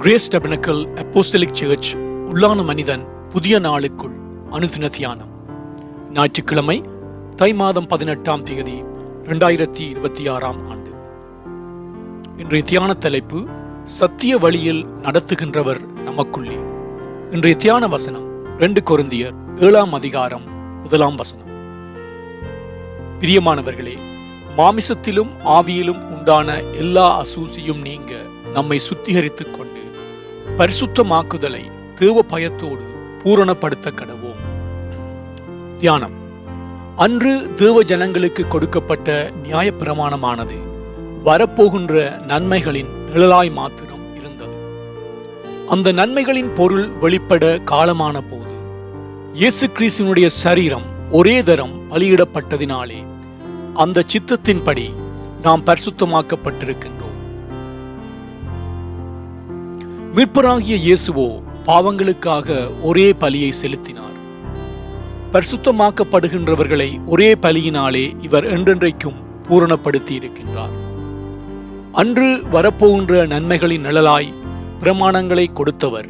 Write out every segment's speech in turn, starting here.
Grace டெபனக்கல் apostolic search உள்ளான மனிதன் புதிய நாளுக்குள் அனுதின தியானம் ஞாயிற்றுக்கிழமை தை மாதம் பதினெட்டாம் தேதி இரண்டாயிரத்தி இருபத்தி ஆறாம் ஆண்டு. இன்றைய தியான தலைப்பு சத்திய வழியில் நடத்துகின்றவர் நமக்குள்ளே. இன்றைய தியான வசனம் ரெண்டு கொருந்தியர் ஏழாம் அதிகாரம் முதலாம் வசனம். பிரியமானவர்களே மாமிசத்திலும் ஆவியிலும் உண்டான எல்லா அசூசியும் நீங்க நம்மை சுத்திகரித்துக் கொண்டு பரிசுத்தமாக்குதலை தேவ பயத்தோடு பூரணப்படுத்த கடவோம் தியானம். அன்று தேவ ஜனங்களுக்கு கொடுக்கப்பட்ட நியாயப்பிரமாணமானது வரப்போகின்ற நன்மைகளின் நிழலாய் மாத்திரம் இருந்தது. அந்த நன்மைகளின் பொருள் வெளிப்பட காலமான போது இயேசு கிறிஸ்தினுடைய சரீரம் ஒரே தரம் பலியிடப்பட்டதினாலே அந்த சித்தத்தின்படி நாம் பரிசுத்தமாக்கப்பட்டிருக்கின்றோம். மீட்பராகிய இயேசுவோ பாவங்களுக்காக ஒரே பலியை செலுத்தினார். பரிசுத்தமாக்கப்படுகின்றவர்களை ஒரே பலியினாலே இவர் என்றென்றைக்கும் பூரணப்படுத்தி இருக்கின்றார் அன்று வரப்போகின்ற நன்மைகளின் நிழலாய் பிரமாணங்களை கொடுத்தவர்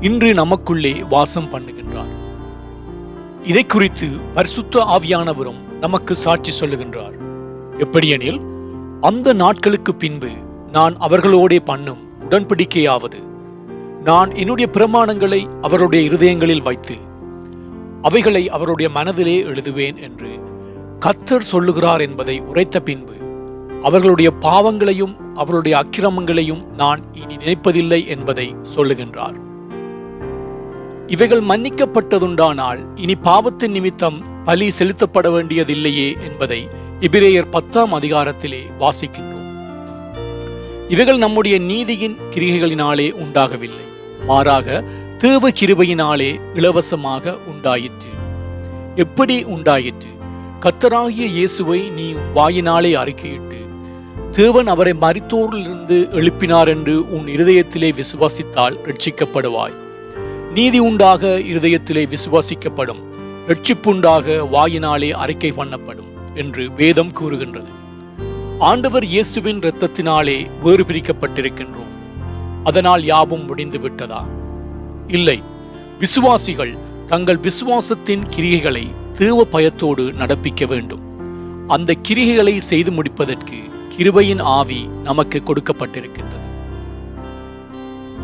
இன்று நமக்குள்ளே வாசம் பண்ணுகின்றார். இதை குறித்து பரிசுத்த ஆவியானவரும் நமக்கு சாட்சி சொல்லுகின்றார். எப்படியெனில் அந்த நாட்களுக்கு பின்பு நான் அவர்களோடே பண்ணும் உடன்படிக்கையாவது நான் என்னுடைய பிரமாணங்களை அவருடைய இருதயங்களில் வைத்து அவைகளை அவருடைய மனதிலே எழுதுவேன் என்று கத்தர் சொல்லுகிறார் என்பதை உரைத்த பின்பு அவர்களுடைய பாவங்களையும் அவருடைய அக்கிரமங்களையும் நான் இனி நினைப்பதில்லை என்பதை சொல்லுகின்றார். இவைகள் மன்னிக்கப்பட்டதுண்டானால் இனி பாவத்தின் நிமித்தம் பலி செலுத்தப்பட வேண்டியதில்லையே என்பதை இபிரேயர் பத்தாம் அதிகாரத்திலே வாசிக்கின்றோம். இவைகள் நம்முடைய நீதியின் கிரிகைகளினாலே உண்டாகவில்லை. மாறாக தேவ கிருபையினாலே இலவசமாக உண்டாயிற்று. எப்படி உண்டாயிற்று? கத்தராகிய இயேசுவை நீ வாயினாலே அறிக்கையிட்டு தேவன் அவரை மறித்தோரிலிருந்து எழுப்பினார் என்று உன் இருதயத்திலே விசுவாசித்தால் ரட்சிக்கப்படுவாய் நீதி உண்டாக இருதயத்திலே விசுவாசிக்கப்படும் ரட்சிப்புண்டாக வாயினாலே அறிக்கை பண்ணப்படும் என்று வேதம் கூறுகின்றது. ஆண்டவர் இயேசுவின் இரத்தத்தினாலே வேறு பிரிக்கப்பட்டிருக்கின்றோம் அதனால் யாவும் முடிந்து விட்டதா? இல்லை. விசுவாசிகள் தங்கள் விசுவாசத்தின் கிரிகைகளை தேவ பயத்தோடு நடப்பிக்க வேண்டும். அந்த கிரிகைகளை செய்து முடிப்பதற்கு கிருபையின் ஆவி நமக்கு கொடுக்கப்பட்டிருக்கின்றது.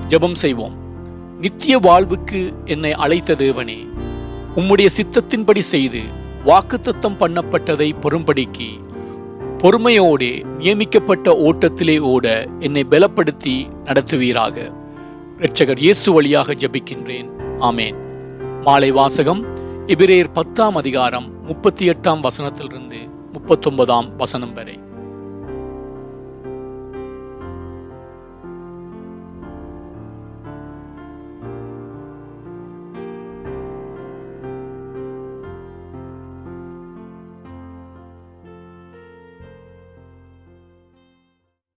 ஜெபம் செய்வோம். நித்திய வாழ்வுக்கு என்னை அழைத்த தேவனே உம்முடைய சித்தத்தின்படி செய்து வாக்குத்தத்தம் பண்ணப்பட்டதை பெறும்படிக்கு பொறுமையோடு நியமிக்கப்பட்ட ஓட்டத்திலே ஓட என்னை பலப்படுத்தி நடத்துவீராக. இரட்சகர் இயேசு வழியாக ஜபிக்கின்றேன். ஆமேன். மாலை வாசகம் எபிரேயர் பத்தாம் அதிகாரம் முப்பத்தி எட்டாம் வசனத்திலிருந்து முப்பத்தொன்பதாம் வசனம் வரை.